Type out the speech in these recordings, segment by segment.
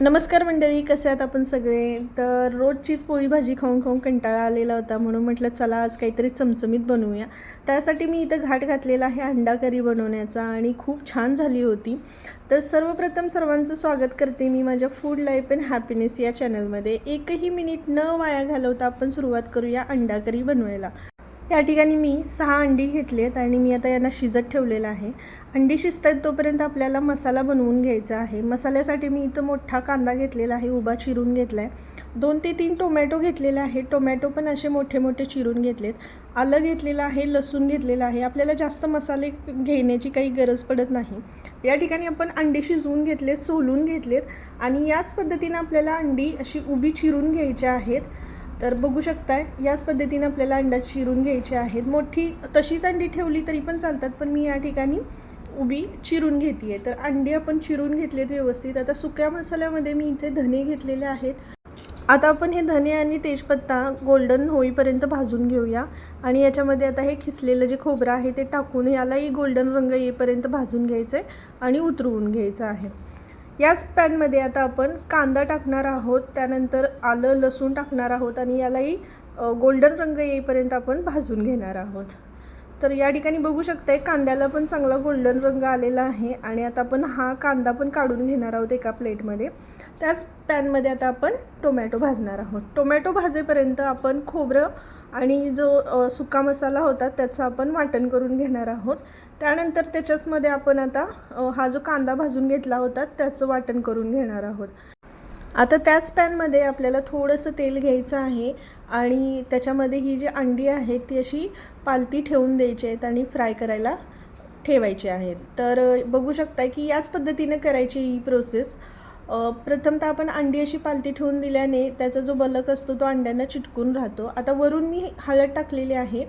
नमस्कार मंडळी कसे आहेत आपण सगळे? तर रोजचीच पोळी भाजी खाऊन खाऊन कंटाळा आलेला होता म्हणून म्हटलं चला आज काहीतरी चमचमीत बनवूया. त्यासाठी मी इथं घाट घातलेला आहे अंडा करी बनवण्याचा आणि खूप छान झाली होती. तर सर्वप्रथम सर्वांचं स्वागत करते मी माझ्या फूड लाईफ अँड हॅपीनेस या चॅनलमध्ये एकही मिनिट न वाया घालवता आपण सुरुवात करूया अंडा करी बनवायला. या ठिकाणी मी सहा अंडी घेतली आहेत आणि मी आता यांना शिजत ठेवलेलं आहे. अंडी शिजत आहेत तोपर्यंत आपल्याला मसाला बनवून घ्यायचा आहे. मसाल्यासाठी मी इथं मोठा कांदा घेतलेला आहे उभा चिरून घेतला आहे दोन ते तीन टोमॅटो घेतलेले आहे. टोमॅटो पण असे मोठे मोठे चिरून घेतलेत. आलं घेतलेलं आहे लसूण घेतलेलं आहे. आपल्याला जास्त मसाले घेण्याची काही गरज पडत नाही. या ठिकाणी आपण अंडी शिजवून घेतले सोलून घेतलेत आणि याच पद्धतीनं आपल्याला अंडी अशी उभी चिरून घ्यायची आहेत. तर बघू शकताय याच पद्धतीने आपल्याला अंड्यात चिरून घ्यायचे आहेत. मोठी तशीच अंडी ठेवली तरी पण चालतात पण मी या ठिकाणी उभी चिरून घेते आहे तर अंडी आपण चिरून घेतलेत व्यवस्थित. आता सुक्या मसाल्यामध्ये मी इथे धने घेतलेले आहेत. आता आपण हे धने आणि तेजपत्ता गोल्डन होईपर्यंत भाजून घेऊया. आणि याच्यामध्ये आता हे खिसलेलं जे खोबरं आहे ते टाकून यालाही गोल्डन रंग येईपर्यंत भाजून घ्यायचं आहे आणि उतरवून घ्यायचं आहे. याच पॅनमध्ये आता आपण कांदा टाकणार आहोत त्यानंतर आलं लसूण टाकणार आहोत आणि यालाही गोल्डन रंग येईपर्यंत आपण भाजून घेणार आहोत. तर या ठिकाणी बघू शकताय कांद्याला पण चांगला गोल्डन रंग आलेला आहे. आणि आता आपण हा कांदा पण काढून घेणार आहोत एका प्लेटमध्ये. त्याच पॅनमध्ये आता आपण टोमॅटो भाजणार आहोत. टोमॅटो भाजेपर्यंत आपण खोबरं आणि जो सुका मसाला होता त्याचं आपण वाटण करून घेणार आहोत. त्यानंतर त्याच्याचमध्ये आपण आता हा जो कांदा भाजून घेतला होता त्याचं वाटण करून घेणार आहोत. आता त्याच पॅनमध्ये आपल्याला थोडंसं तेल घ्यायचं आहे आणि त्याच्यामध्ये ही जी अंडी आहेत ती अशी पालती ठेवून द्यायची आहेत आणि फ्राय करायला ठेवायची आहेत. तर बघू शकता की याच पद्धतीने करायची ही प्रोसेस प्रथमतः आपण अंडी अशी पालती ठेवून दिल्याने त्याचा जो बलक असतो तो अंड्यांना चिटकून राहतो. आता वरून मी हळद टाकलेली आहे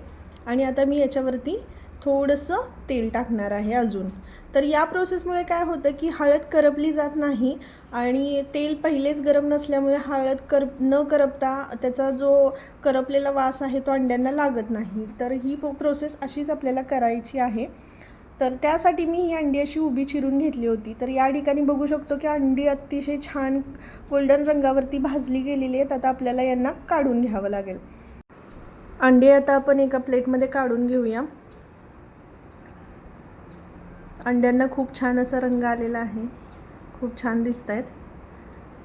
आणि आता मी याच्यावरती थोडंसं तेल टाकणार आहे अजून. तर या प्रोसेसमुळे काय होतं की हळद करपली जात नाही आणि तेल पहिलेच गरम नसल्यामुळे हळद कर न करपता त्याचा जो करपलेला वास आहे तो अंड्यांना लागत नाही. तर ही प्रोसेस अशीच आपल्याला करायची आहे. तर त्यासाठी मी ही अंडी अशी उभी चिरून घेतली होती. तर या ठिकाणी बघू शकतो की अंडी अतिशय छान गोल्डन रंगावरती भाजली गेलेली आहेत. आता आपल्याला यांना काढून घ्यावं लागेल. अंडी आता आपण एका प्लेटमध्ये काढून घेऊया. अंड्यांना खूप छान असा रंग आलेला आहे. खूप छान दिसत आहेत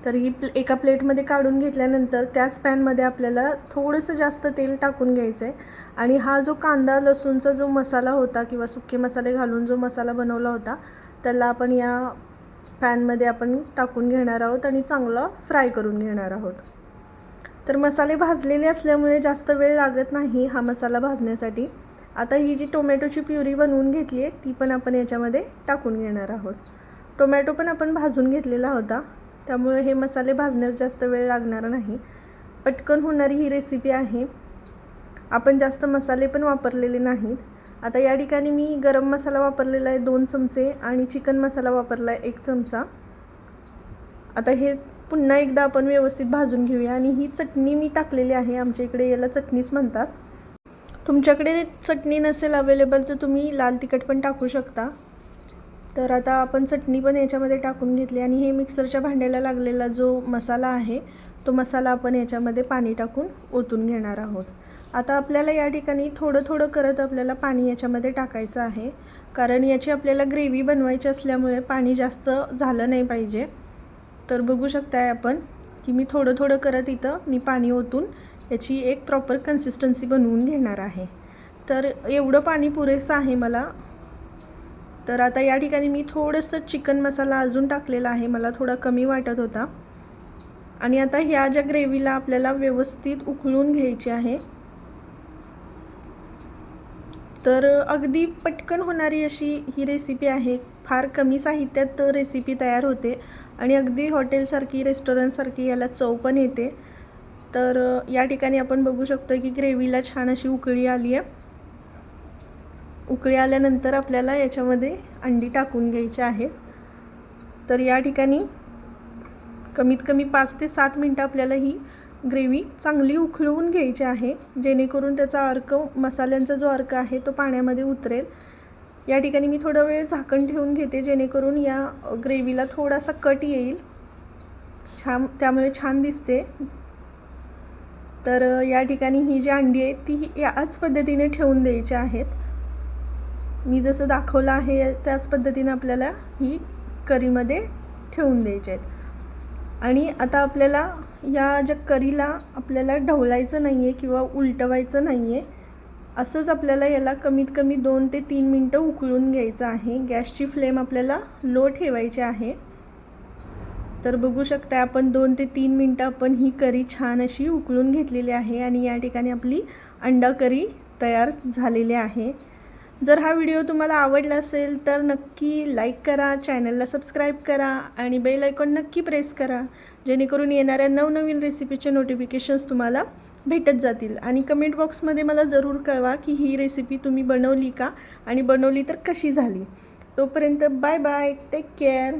तर ही प्ले एका प्लेटमध्ये काढून घेतल्यानंतर त्याच पॅनमध्ये आपल्याला थोडंसं जास्त तेल टाकून घ्यायचं आहे आणि हा जो कांदा लसूणचा जो मसाला होता किंवा सुके मसाले घालून जो मसाला बनवला होता त्याला आपण या पॅनमध्ये आपण टाकून घेणार आहोत आणि चांगला फ्राय करून घेणार आहोत. तर मसाले भाजलेले असल्यामुळे जास्त वेळ लागत नाही हा मसाला भाजण्यासाठी. आता ही जी टोमॅटोची प्युरी बनवून घेतली आहे ती पण आपण याच्यामध्ये टाकून घेणार आहोत. टोमॅटो पण आपण भाजून घेतलेला होता त्यामुळे हे मसाले भाजण्यास जास्त वेळ लागणार नाही. पटकन होणारी ही रेसिपी आहे. आपण जास्त मसाले पण वापरलेले नाहीत. आता या ठिकाणी मी गरम मसाला वापरलेला आहे दोन चमचे आणि चिकन मसाला वापरला आहे एक चमचा. आता हे पुन्हा एकदा आपण व्यवस्थित भाजून घेऊया आणि ही चटणी मी टाकलेली आहे आमच्या इकडे याला चटणीच म्हणतात. तुमच्याकडे चटणी नसेल अवेलेबल तर तुम्ही लाल तिखट पण टाकू शकता. तर आता आपण चटणी पण याच्यामध्ये टाकून घेतली आणि हे मिक्सरच्या भांड्याला लागलेला जो मसाला आहे तो मसाला आपण याच्यामध्ये पाणी टाकून ओतून घेणार आहोत. आता आपल्याला या ठिकाणी थोडं थोडं करत आपल्याला पाणी याच्यामध्ये टाकायचं आहे. कारण याची आपल्याला ग्रेव्ही बनवायची असल्यामुळे पाणी जास्त झालं नाही पाहिजे. तर बघू शकताय आपण की मी थोडं थोडं करत इथं मी पाणी ओतून याची एक प्रॉपर कन्सिस्टन्सी बनवून घेणार आहे. तर एवढं पाणी पुरेसं आहे मला. तर आता या ठिकाणी मी थोडंसं चिकन मसाला अजून टाकलेला आहे. मला थोडा कमी वाटत होता. आणि आता ह्या ज्या ग्रेव्हीला आपल्याला व्यवस्थित उकळून घ्यायची आहे. तर अगदी पटकन होणारी अशी ही रेसिपी आहे. फार कमी साहित्यात रेसिपी तयार होते. आणि अगदी हॉटेलसारखी रेस्टॉरंटसारखी याला चव पण येते. तर या ठिकाणी आपण बघू शकतो की ग्रेव्हीला छान अशी उकळी आली आहे. उकळी आल्यानंतर आपल्याला याच्यामध्ये अंडी टाकून घ्यायची आहेत. तर या ठिकाणी कमीत कमी पाच ते सात मिनटं आपल्याला ही ग्रेव्ही चांगली उकळवून घ्यायची आहे. जेणेकरून त्याचा अर्क मसाल्यांचा जो अर्क आहे तो पाण्यामध्ये उतरेल. या ठिकाणी मी थोडा वेळ झाकण ठेवून घेते जेणेकरून या ग्रेव्हीला थोडासा कट येईल. छान त्यामुळे छान दिसते. तर या ठिकाणी ही जी अंडी आहेत ती याच पद्धतीने ठेवून द्यायची आहेत. मी जसं दाखवलं आहे त्याच पद्धतीने आपल्याला ही करीमध्ये ठेवून द्यायची आहेत. आणि आता आपल्याला या ज्या करीला आपल्याला ढवळायचं नाही आहे किंवा उलटवायचं नाही आहे असंच आपल्याला याला कमीत कमी दोन ते तीन मिनटं उकळून घ्यायचं आहे. गॅसची फ्लेम आपल्याला लो ठेवायची आहे. तर बघू शकता आपण दोन ते तीन मिनटं आपण ही करी छान अशी उकळून घेतलेली आहे आणि या ठिकाणी आपली अंडा करी तयार झालेली आहे. जर हा व्हिडिओ तुम्हाला आवडला असेल तर नक्की लाईक करा चॅनलला सबस्क्राईब करा आणि बेल आयकॉन नक्की प्रेस करा जेणेकरून येणाऱ्या नवनवीन रेसिपीचे नोटिफिकेशन्स तुम्हाला भेटत जातील. आणि कमेंट बॉक्समध्ये मला जरूर कळवा की ही रेसिपी तुम्ही बनवली का आणि बनवली तर कशी झाली. तोपर्यंत बाय बाय टेक केअर